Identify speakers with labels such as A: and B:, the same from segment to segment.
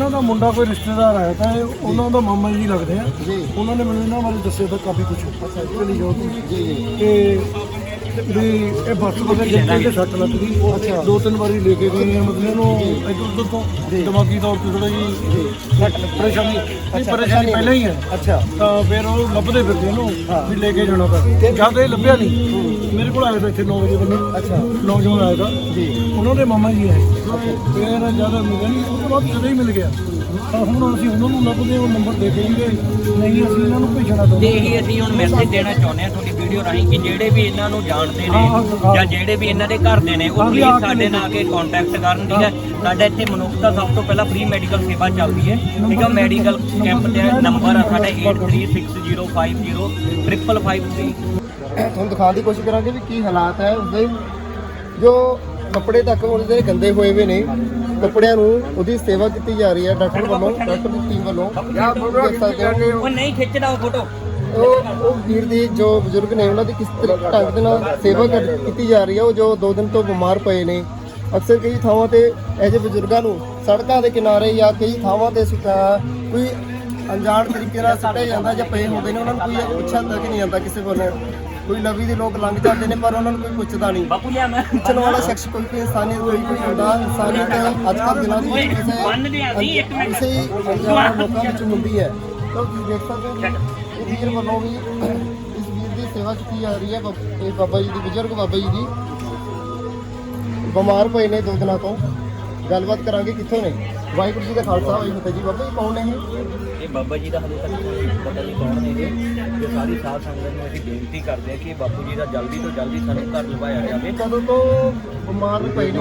A: ਇਹਨਾਂ ਦਾ ਮੁੰਡਾ ਕੋਈ ਰਿਸ਼ਤੇਦਾਰ ਆਇਆ ਤਾਂ ਇਹ ਉਹਨਾਂ ਦਾ ਮਾਮਾ ਜੀ ਲੱਗਦੇ ਆ। ਉਹਨਾਂ ਨੇ ਮੈਨੂੰ ਇਹਨਾਂ ਬਾਰੇ ਦੱਸਿਆ ਤਾਂ ਕਾਫੀ ਕੁਝ ਚਲੀ ਜਾਓ ਤੁਸੀਂ
B: ਜੀ ਜੀ।
A: ਤੇ ਵੀ ਇਹ ਬੱਸ ਜਿੱਥੇ ਤੇ ਸੱਟ ਲੱਗ ਗਈ।
B: ਅੱਛਾ।
A: ਦੋ ਤਿੰਨ ਵਾਰੀ ਲੈ ਕੇ ਗਏ ਆ ਮਤਲਬ ਇਹਨੂੰ ਇੱਧਰ ਉੱਧਰ ਤੋਂ ਦਿਮਾਗੀ ਤੌਰ ਤੇ ਥੋੜਾ ਜੀ ਪਰੇਸ਼ਾਨੀ ਨਹੀਂ ਪਰੇਸ਼ਾਨੀ ਪਹਿਲਾਂ ਹੀ ਹੈ।
B: ਅੱਛਾ।
A: ਤਾਂ ਫਿਰ ਉਹ ਲੱਭਦੇ ਫਿਰਦੇ ਇਹਨੂੰ
B: ਹਾਂ।
A: ਵੀ ਲੈ ਕੇ ਜਾਣਾ ਤਾਂ। ਜਦ ਇਹ ਲੱਭਿਆ ਨਹੀਂ ਮੇਰੇ ਕੋਲ ਆਇਆ ਤਾਂ ਇੱਥੇ 9 ਵਜੇ ਬੰਦੇ।
B: ਅੱਛਾ।
A: ਨੌਜਵਾਨ ਆਇਆ ਤਾਂ।
B: ਜੀ।
A: ਉਹਨਾਂ ਦੇ ਮਾਮਾ ਜੀ ਹੈ ਫਿਰ ਜ਼ਿਆਦਾ ਮਿਲਿਆ ਨਹੀਂ ਉਸ ਤੋਂ ਬਾਅਦ ਜਦੋਂ ਹੀ ਮਿਲ ਗਿਆ। ਤਾਂ ਹੁਣ ਅਸੀਂ ਉਹਨਾਂ ਨੂੰ ਲੱਭਦੇ ਉਹ ਨੰਬਰ ਦੇ ਦੇਣਗੇ ਨਹੀਂ ਅਸੀਂ ਇਹਨਾਂ ਨੂੰ ਭੇਜਣਾ
C: ਤੇ ਇਹੀ ਅਸੀਂ ਹੁਣ ਮੈਸੇਜ ਦੇਣਾ ਚਾਹੁੰਦੇ ਹਾਂ ਤੁਹਾਡੀ ਵੀਡੀਓ ਰਾਹੀਂ ਕਿ ਜਿਹੜੇ ਵੀ ਇਹਨਾਂ ਨੂੰ ਜਾਣਦੇ
A: ਹਾਂ,
C: ਨੇ। ਜਾਂ ਜਿਹੜੇ ਵੀ ਇਹਨਾਂ ਦੇ ਘਰ ਦੇ ਨੇ ਉਹ
A: ਵੀ
C: ਸਾਡੇ ਨਾਲ ਆ ਕੇ ਕੰਟੈਕਟ ਕਰਨ ਠੀਕ ਹੈ? ਸਾਡਾ ਇੱਥੇ ਮਨੁੱਖਤਾ ਸਭ ਤੋਂ ਪਹਿਲਾਂ ਫ੍ਰੀ ਮੈਡੀਕਲ ਸੇਵਾ ਚੱਲਦੀ ਹੈ ਠੀਕ ਹੈ? ਮੈਡੀਕਲ ਕੈਂਪ ਤੇ ਨੰਬਰ ਆ ਸਾਡਾ 8360505553
B: ਤੁਹਾਨੂੰ ਦਿਖਾਉਣ ਦੀ ਕੋਸ਼ਿਸ਼ ਕਰਾਂਗੇ ਵੀ ਕੀ ਹਾਲਾਤ ਹੈ। ਉਸਦੇ ਜੋ ਕੱਪੜੇ ਤੱਕ ਉਹਦੇ ਗੰਦੇ ਹੋਏ ਹੋਏ ਨੇ ਕੱਪੜਿਆਂ ਨੂੰ ਉਹਦੀ ਸੇਵਾ ਕੀਤੀ ਜਾ ਰਹੀ ਹੈ ਡਾਕਟਰ ਵੱਲੋਂ ਡਾਕਟਰ ਦੀ ਟੀਮ ਵੱਲੋਂ।
C: ਉਹ ਨਹੀਂ ਖਿੱਚਦਾ ਉਹ ਫੋਟੋ
B: ਉਹ ਉਹ ਵੀਰ ਦੀ ਜੋ ਬਜ਼ੁਰਗ ਨੇ ਉਹਨਾਂ ਦੀ ਕਿਸ ਤਰ੍ਹਾਂ ਢੰਗ ਦੇ ਨਾਲ ਸੇਵਾ ਕਰ- ਕੀਤੀ ਜਾ ਰਹੀ ਹੈ ਉਹ ਜੋ ਦੋ ਦਿਨ ਤੋਂ ਬਿਮਾਰ ਪਏ ਨੇ। ਅਕਸਰ ਕਈ ਥਾਵਾਂ ਤੇ ਇਹੋ ਜਿਹੇ ਬਜ਼ੁਰਗਾਂ ਨੂੰ ਸੜਕਾਂ ਦੇ ਕਿਨਾਰੇ ਜਾਂ ਕਈ ਥਾਵਾਂ ਤੇ ਸੁੱਟਾ ਕੋਈ ਅਣਜਾਣ ਤਰੀਕੇ ਨਾਲ ਸੁੱਟਿਆ ਜਾਂਦਾ ਜਾਂ ਪਏ ਹੁੰਦੇ ਨੇ ਉਹਨਾਂ ਨੂੰ ਕੋਈ ਪੁੱਛਿਆ ਤੱਕ ਨਹੀਂ ਜਾਂਦਾ ਕਿਸੇ ਵੱਲੋਂ। ਕੋਈ ਲਵੀ ਦੇ ਲੋਕ ਲੰਘ ਜਾਂਦੇ ਨੇ ਪਰ ਉਹਨਾਂ ਨੂੰ ਕੋਈ ਪੁੱਛਦਾ ਨਹੀਂ।
C: ਬਾਪੂ ਲਿਆ ਮੈਂ
B: ਪੁੱਛਣ ਵਾਲਾ ਸ਼ਖਸ ਕੋਈ ਕੋਈ ਇਨਸਾਨੀਅਤ ਕੋਈ ਕੋਈ ਹੁੰਦਾ ਇਨਸਾਨੀਅਤ ਅੱਜ ਕੱਲ੍ਹ ਦਿਨਾਂ ਦੀ ਕਿਸੇ
C: ਆ ਜੀ, ਇੱਕ ਮਿੰਟ।
B: ਕਿਸੇ ਅਣਜਾਣ ਲੋਕਾਂ ਵਿੱਚ ਹੁੰਦੀ ਹੈ। ਤਾਂ ਤੁਸੀਂ ਦੇਖ ਸਕਦੇ ਹੋ ਕਿ ਵੀਰ ਵੱਲੋਂ ਵੀ ਇਸ ਵੀਰ ਦੀ ਸੇਵਾ ਕੀਤੀ ਜਾ ਰਹੀ ਹੈ ਬਾਬ- ਇਹ ਬਾਬਾ ਜੀ ਦੀ ਬਜ਼ੁਰਗ ਬਾਬਾ ਜੀ ਦੀ। ਬਿਮਾਰ ਪਏ ਨੇ ਦੋ ਦਿਨਾਂ ਤੋਂ। ਗੱਲਬਾਤ ਕਰਾਂਗੇ ਕਿੱਥੋਂ ਨੇ? ਵਾਹਿਗੁਰੂ ਜੀ ਦਾ ਖਾਲਸਾ ਵਾਹਿਗੁਰੂ ਜੀ ਕੀ ਫਤਿਹ। ਜੀ ਬਾਬਾ ਜੀ ਕੌਣ ਨੇ ਇਹ?
C: ਇਹ ਬਾਬਾ ਜੀ ਦਾ ਹਲੇ ਤੱਕ ਕੋਈ ਪਤਾ ਨਹੀਂ ਕੌਣ ਨੇ ਇਹ। ਜੋ ਸਾਰੀ ਸਾਧ ਸੰਗਤ ਨੂੰ ਅਸੀਂ ਬੇਨਤੀ ਕਰਦੇ ਹਾਂ ਕਿ ਬਾਪੂ ਜੀ ਦਾ ਜਲਦੀ ਤੋਂ ਜਲਦੀ ਸਾਨੂੰ ਘਰ ਲਵਾਇਆ ਜਾਵੇ।
B: ਕਦੋਂ ਤੋਂ ਬਿਮਾਰ ਪਏ ਨੇ?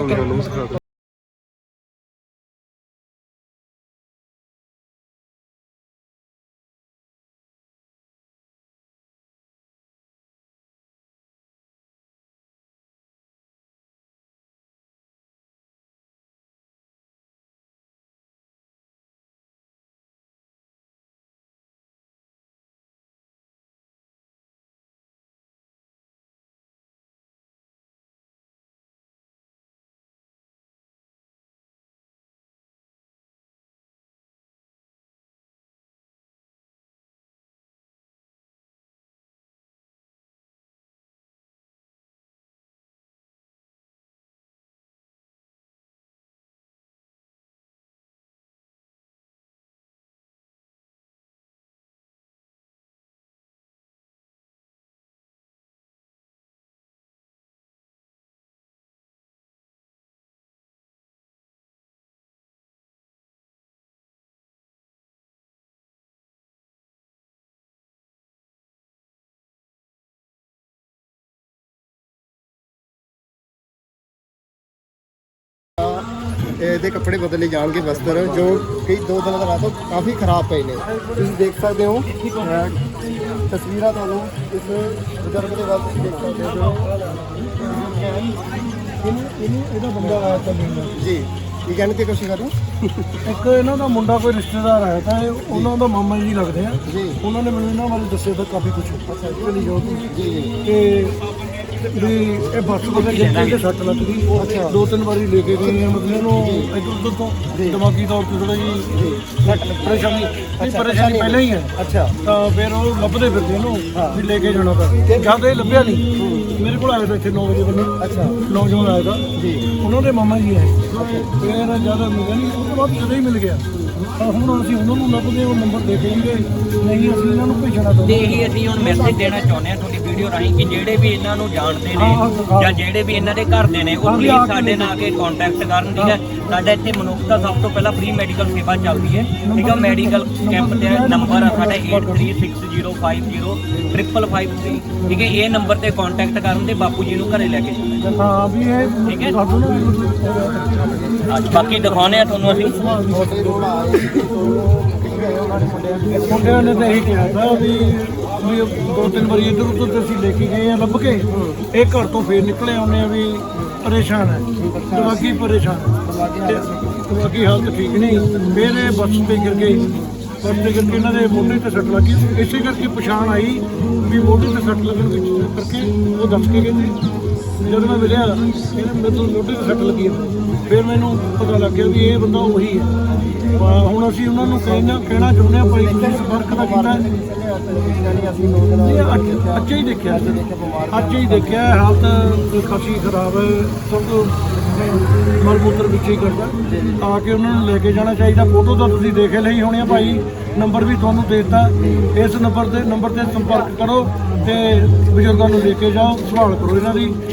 B: ਇਹਦੇ ਕੱਪੜੇ ਬਦਲੇ ਜਾਣਗੇ ਵਸਤਰ ਜੋ ਕਈ ਦੋ ਦਿਨਾਂ ਦਾ ਤੋਂ ਕਾਫੀ ਖਰਾਬ ਪਏ ਨੇ। ਤੁਸੀਂ ਦੇਖ ਸਕਦੇ ਹੋ ਤਸਵੀਰਾਂ ਤੁਹਾਨੂੰ ਇਸ ਬਜ਼ੁਰਗ ਦੇ ਵੱਲ ਤੁਸੀਂ ਦੇਖ ਸਕਦੇ ਹੋ।
A: ਇਹਨੂੰ ਇਹਦਾ ਬੰਦਾ ਆਇਆ ਤਾਂ
B: ਜੀ ਕੀ ਕਹਿਣ ਦੀ ਕੋਸ਼ਿਸ਼ ਕਰ
A: ਇੱਕ ਇਹਨਾਂ ਦਾ ਮੁੰਡਾ ਕੋਈ ਰਿਸ਼ਤੇਦਾਰ ਆਇਆ ਤਾਂ ਇਹ ਉਹਨਾਂ ਦਾ ਮਾਮਾ ਜੀ ਲੱਗਦੇ ਆ।
B: ਜੀ।
A: ਉਹਨਾਂ ਨੇ ਮੈਨੂੰ ਇਹਨਾਂ ਬਾਰੇ ਦੱਸਿਆ ਤਾਂ ਕਾਫੀ ਕੁਝ ਅੱਛਾ
B: ਜੀ ਜੀ।
A: ਤੇ ਵੀ ਇਹ ਬੱਸ ਬਦਲ ਜਿੱਥੇ ਤੇ ਸੱਟ ਲੱਗ ਗਈ। ਦੋ ਤਿੰਨ ਵਾਰੀ ਲੈ ਕੇ ਗਏ ਆ ਮਤਲਬ ਇਹਨੂੰ ਇੱਧਰ ਉੱਧਰ ਤੋਂ ਦਿਮਾਗੀ ਤੌਰ ਤੇ ਥੋੜਾ ਜੀ ਪਰੇਸ਼ਾਨੀ ਨਹੀਂ ਪਰੇਸ਼ਾਨੀ ਪਹਿਲਾਂ ਹੀ ਹੈ
B: ਅੱਛਾ।
A: ਤਾਂ ਫਿਰ ਉਹ ਲੱਭਦੇ ਫਿਰਦੇ ਇਹਨੂੰ। ਵੀ ਲੈ ਕੇ ਜਾਣਾ ਤਾਂ ਜਦ ਇਹ ਲੱਭਿਆ ਨਹੀਂ ਮੇਰੇ ਕੋਲ ਆਇਆ ਤਾਂ ਇੱਥੇ 9 ਵਜੇ ਬੰਦੇ।
B: ਅੱਛਾ।
A: ਨੌਜਵਾਨ ਆਇਆ ਤਾਂ।
B: ਜੀ।
A: ਉਹਨਾਂ ਦੇ ਮਾਮਾ ਜੀ ਹੈ ਫਿਰ ਜ਼ਿਆਦਾ ਮਿਲਿਆ ਨਹੀਂ ਉਸ ਤੋਂ ਬਾਅਦ ਜਦੋਂ ਹੀ ਮਿਲ ਗਿਆ। ਤਾਂ ਹੁਣ ਅਸੀਂ ਉਹਨਾਂ ਨੂੰ ਲੱਭਦੇ ਉਹ ਨੰਬਰ ਦੇ ਦੇਣਗੇ। ਨਹੀਂ ਅਸੀਂ ਇਹਨਾਂ ਨੂੰ ਭੇਜਣਾ
C: ਤੇ
A: ਚਾਹੁੰਦੇ
C: ਇਹੀ ਅਸੀਂ ਹੁਣ ਮੈਸੇਜ ਦੇਣਾ ਚਾਹੁੰਦੇ ਹਾਂ ਤੁਹਾਡੀ ਵੀਡੀਓ ਰਾਹੀਂ ਕਿ ਜਿਹੜੇ ਵੀ ਇਹਨਾਂ ਨੂੰ ਜਾਣਦੇ ਨੇ। ਜਾਂ ਜਿਹੜੇ ਵੀ ਇਹਨਾਂ ਦੇ ਘਰ ਦੇ ਨੇ ਉਹ ਪਲੀਜ਼ ਸਾਡੇ ਨਾਲ ਆ ਕੇ ਕੰਟੈਕਟ ਕਰਨ ਠੀਕ ਹੈ? ਸਾਡਾ ਇੱਥੇ ਮਨੁੱਖਤਾ ਸਭ ਤੋਂ ਪਹਿਲਾਂ ਫ੍ਰੀ ਮੈਡੀਕਲ ਸੇਵਾ ਚੱਲਦੀ ਹੈ ਠੀਕ ਹੈ? ਮੈਡੀਕਲ ਕੈਂਪ ਤੇ ਨੰਬਰ ਆ ਸਾਡਾ 8360505553 ਠੀਕ ਹੈ? ਇਹ ਨੰਬਰ ਤੇ ਕੰਟੈਕਟ ਕਰਨ ਤੇ ਬਾਪੂ ਜੀ ਨੂੰ ਘਰੇ ਲੈ ਕੇ ਜਾਣਾ।
A: ਹਾਂ ਵੀ ਇਹ
C: ਠੀਕ ਹੈ। ਅੱਜ ਬਾਕੀ ਦਿਖਾਉਣੇ ਆ ਤੁਹਾਨੂੰ ਅਸੀਂ।
B: ਤੁਹਾਡੇ ਮੁੰਡਿਆਂ
A: ਨੇ ਤਾਂ ਇਹੀ ਕਿਹਾ ਤਾਂ ਵੀ ਵੀ ਦੋ ਤਿੰਨ ਵਾਰੀ ਇੱਧਰ ਉੱਧਰ ਤੇ ਅਸੀਂ ਲੈ ਕੇ ਗਏ ਆ ਲੱਭ ਕੇ। ਇਹ ਘਰ ਤੋਂ ਫੇਰ ਨਿਕਲੇ ਆਉਂਦੇ ਆ ਵੀ ਪਰੇਸ਼ਾਨ ਹੈ। ਦਿਮਾਗੀ ਪਰੇਸ਼ਾਨ ਹੈ। ਦਿਮਾਗੀ ਹਾਲਤ ਠੀਕ ਨਹੀਂ। ਫੇਰ ਇਹ ਬੱਸ ਤੇ ਗਿਰ ਗਏ। ਬੱਸ ਤੇ ਗਿਰ ਕੇ ਇਹਨਾਂ ਦੇ ਮੋਢੇ ਤੇ ਸੱਟ ਲੱਗੀ। ਇਸੇ ਕਰਕੇ ਪਛਾਣ ਆਈ ਵੀ ਮੋਢੇ ਤੇ ਸੱਟ ਲੱਗਣ ਕਰਕੇ ਉਹ ਦੱਸ ਕੇ ਗਏ ਜਦੋਂ ਮੈਂ ਮਿਲਿਆ, ਇਹਨੇ ਮੇਰੇ ਤੋਂ ਮੋਢੇ ਤੇ ਸੱਟ ਲੱਗੀ ਫਿਰ ਮੈਨੂੰ ਪਤਾ ਲੱਗ ਗਿਆ ਵੀ ਇਹ ਬੰਦਾ ਉਹੀ ਹੈ ਹੁਣ ਅਸੀਂ ਉਹਨਾਂ ਨੂੰ ਕਹਿਣਾ ਕਹਿਣਾ ਚਾਹੁੰਦੇ ਹਾਂ ਭਾਈ ਤੁਸੀਂ ਸੰਪਰਕ ਤਾਂ ਕੀਤਾ। ਹੈ। ਅੱਜ ਹੀ ਦੇਖਿਆ। ਅੱਜ ਅੱਜ ਹੀ ਦੇਖਿਆ, ਹਾਲਤ ਖਾਸੀ ਖਰਾਬ ਹੈ। ਸਭ ਮਲ ਮੂਤਰ ਵਿੱਚ ਹੀ ਕਰਦਾ। ਆ ਕੇ ਉਹਨਾਂ ਨੂੰ ਲੈ ਕੇ ਜਾਣਾ ਚਾਹੀਦਾ। ਫੋਟੋ ਤਾਂ ਤੁਸੀਂ ਦੇਖ ਹੀ ਲਈ ਹੋਣੀ ਆ ਭਾਈ। ਨੰਬਰ ਵੀ ਤੁਹਾਨੂੰ ਦੇ ਦਿੱਤਾ। ਇਸ ਨੰਬਰ ਤੇ ਨੰਬਰ ਤੇ ਸੰਪਰਕ ਕਰੋ ਤੇ ਬਜ਼ੁਰਗਾਂ ਨੂੰ ਲੈ ਕੇ ਜਾਓ। ਸਵਾਲ ਕਰੋ ਇਹਨਾਂ ਦੀ।